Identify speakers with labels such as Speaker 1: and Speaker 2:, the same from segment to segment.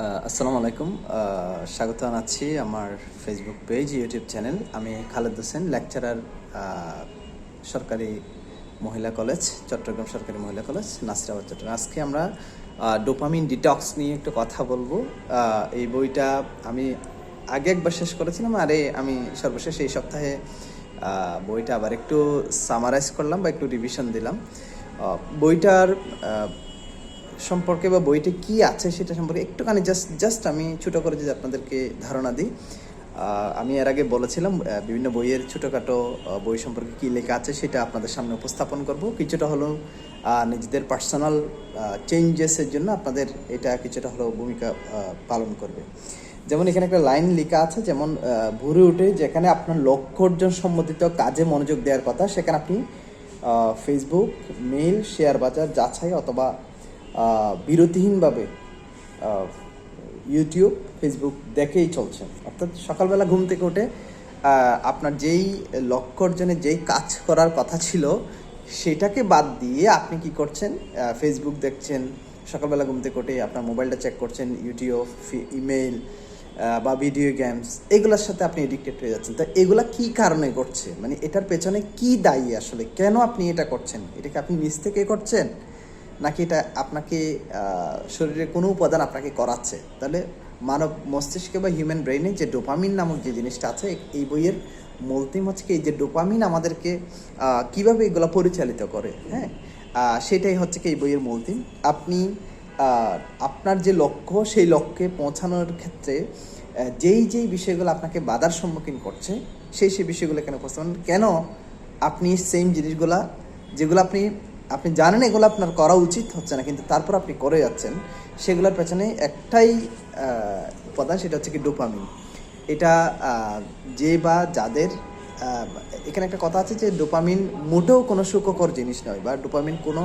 Speaker 1: আসসালামু আলাইকুম। স্বাগত জানাচ্ছি আমার ফেসবুক পেজ ইউটিউব চ্যানেল আমি খালেদ হোসেন লেকচারার সরকারি মহিলা কলেজ চট্টগ্রাম সরকারি মহিলা কলেজ নাসিরাবাদ, চট্টগ্রাম। আজকে আমরা ডোপামিন ডিটক্স নিয়ে একটু কথা বলব। এই বইটা আমি আগে একবার শেষ করেছিলাম, আরে আমি সর্বশেষ এই সপ্তাহে বইটা আবার একটু সামারাইজ করলাম বা একটু রিভিশন দিলাম। বইটার সম্পর্কে বা বইটি কি আছে সেটা সম্পর্কে একটুখানি জাস্ট জাস্ট আমি ছোটো করে যদি আপনাদেরকে ধারণা দিই আমি এর আগে বলেছিলাম বিভিন্ন বইয়ের ছোটোখাটো বই সম্পর্কে কী লেখা আছে সেটা আপনাদের সামনে উপস্থাপন করব। কিছুটা হলো নিজেদের পার্সোনাল চেঞ্জেসের জন্য আপনাদের এটা কিছুটা হলেও ভূমিকা পালন করবে। যেমন এখানে একটা লাইন লেখা আছে, যেমন ভোরে উঠে যেখানে আপনার লক্ষ্য অর্জন সম্বন্ধিত কাজে মনোযোগ দেওয়ার কথা, সেখানে আপনি ফেসবুক মেইল শেয়ার বাজার, যাচাই অথবা বিরতিহীনভাবে ইউটিউব ফেসবুক দেখেই চলছেন অর্থাৎ সকালবেলা ঘুম থেকে উঠে আপনার যেই লক্ষ্য অর্জনে যেই কাজ করার কথা ছিল, সেটাকে বাদ দিয়ে আপনি কি করছেন? ফেসবুক দেখছেন, সকালবেলা ঘুম থেকে উঠে আপনার মোবাইলটা চেক করছেন ইউটিউব ইমেইল বা ভিডিও গেমস এগুলোর সাথে আপনি এডিক্টেড হয়ে যাচ্ছেন। তো এগুলা কি কারণে করছে মানে এটার পেছনে কি দায়ী আসলে? কেন আপনি এটা করছেন? এটাকে আপনি নিজ থেকে করছেন? নাকি এটা আপনাকে আহ, শরীরের কোনো উপাদান আপনাকে করাচ্ছে? তাহলে মানব মস্তিষ্কে বা হিউম্যান ব্রেইনে যে ডোপামিন নামক যে জিনিসটা আছে এই বইয়ের মূল থিম হচ্ছে কি যে ডোপামিন আমাদেরকে কীভাবে এগুলো পরিচালিত করে হ্যাঁ? সেটাই হচ্ছে কি এই বইয়ের মূল থিম আপনি আপনার যে লক্ষ্য সেই লক্ষ্যে পৌঁছানোর ক্ষেত্রে যেই যেই বিষয়গুলো আপনাকে বাধার সম্মুখীন করছে সেই সেই বিষয়গুলো কেন উপস্থাপন কেন আপনি সেম জিনিসগুলা যেগুলো আপনি আপনি জানেন এগুলো আপনার করা উচিত হচ্ছে না, কিন্তু তারপর আপনি করে যাচ্ছেন, সেগুলোর পেছনে একটাই উপাদান, সেটা হচ্ছে কি ডোপামিন। এটা যে বা যাদের এখানে একটা কথা আছে যে ডোপামিন মোটেও কোনো সুখকর জিনিস নয়, বা ডোপামিন কোনো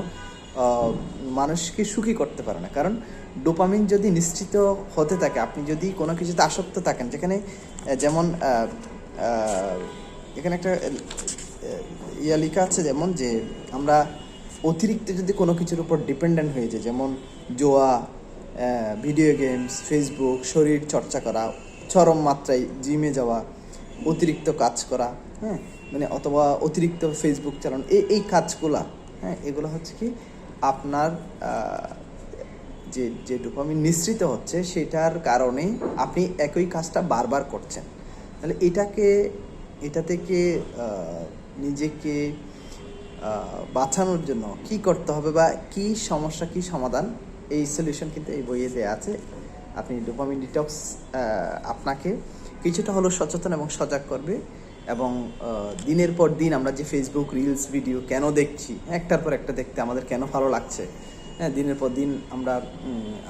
Speaker 1: মানুষকে সুখী করতে পারে না। কারণ ডোপামিন যদি নিশ্চিত হতে থাকে, আপনি যদি কোনো কিছুতে আসক্ত থাকেন, যেখানে যেমন এখানে একটা ইয়া লেখা আছে যেমন যে আমরা অতিরিক্ত যদি কোনো কিছুর উপর ডিপেন্ডেন্ট হয়ে যায়, যেমন জোয়া ভিডিও গেমস ফেসবুক শরীর চর্চা করা, চরম মাত্রায় জিমে যাওয়া, অতিরিক্ত কাজ করা হ্যাঁ মানে অথবা অতিরিক্ত ফেসবুক চালানো এই এই কাজগুলা হ্যাঁ এগুলো হচ্ছে কি আপনার যে যে ডোপামিন নিঃসৃত হচ্ছে সেটার কারণে আপনি একই কাজটা বারবার করছেন। তাহলে এটাকে এটা থেকে নিজেকে বাঁচানোর জন্য কি করতে হবে বা কি সমস্যা, কি সমাধান, এই সলিউশন কিন্তু এই বইয়ে দেওয়া আছে। আপনি ডোপামিন ডিটক্স আপনাকে কিছুটা হলেও সচেতন এবং সজাগ করবে এবং দিনের পর দিন আমরা যে ফেসবুক রিলস ভিডিও কেন দেখছি, একটার পর একটা দেখতে আমাদের কেন ভালো লাগছে হ্যাঁ দিনের পর দিন আমরা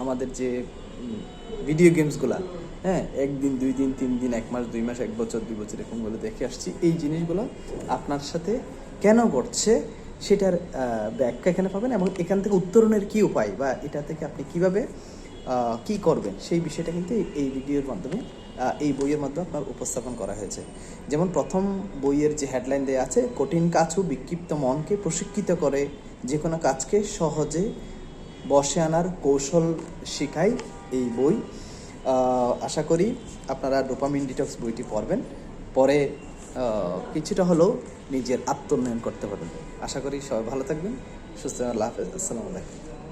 Speaker 1: আমাদের যে ভিডিও গেমসগুলা হ্যাঁ একদিন, দুই দিন, তিন দিন, এক মাস, দুই মাস, এক বছর, দুই বছর এরকমগুলো দেখে আসছি, এই জিনিসগুলো আপনার সাথে কেন ঘটছে সেটার ব্যাখ্যা এখানে পাবেন এবং এখান থেকে উত্তরণের কী উপায় বা এটা থেকে আপনি কীভাবে কি করবেন সেই বিষয়টা কিন্তু এই- ভিডিওর মাধ্যমে এই বইয়ের মাধ্যমে আপনার উপস্থাপন করা হয়েছে। যেমন প্রথম বইয়ের যে হেডলাইন দেওয়া আছে, কঠিন কাজও বিক্ষিপ্ত মনকে প্রশিক্ষিত করে যে কোনো কাজকে সহজে বসে আনার কৌশল শেখায় এই বই। আশা করি আপনারা ডোপামিন ডিটক্স বইটি পড়বেন। পরে কিছুটা হলেও নিজের আত্মোন্নয়ন করতে পারবেন। আশা করি সবাই ভালো থাকবেন, সুস্থ আল্লাহ হাফেজ, আসসালামু আলাইকুম।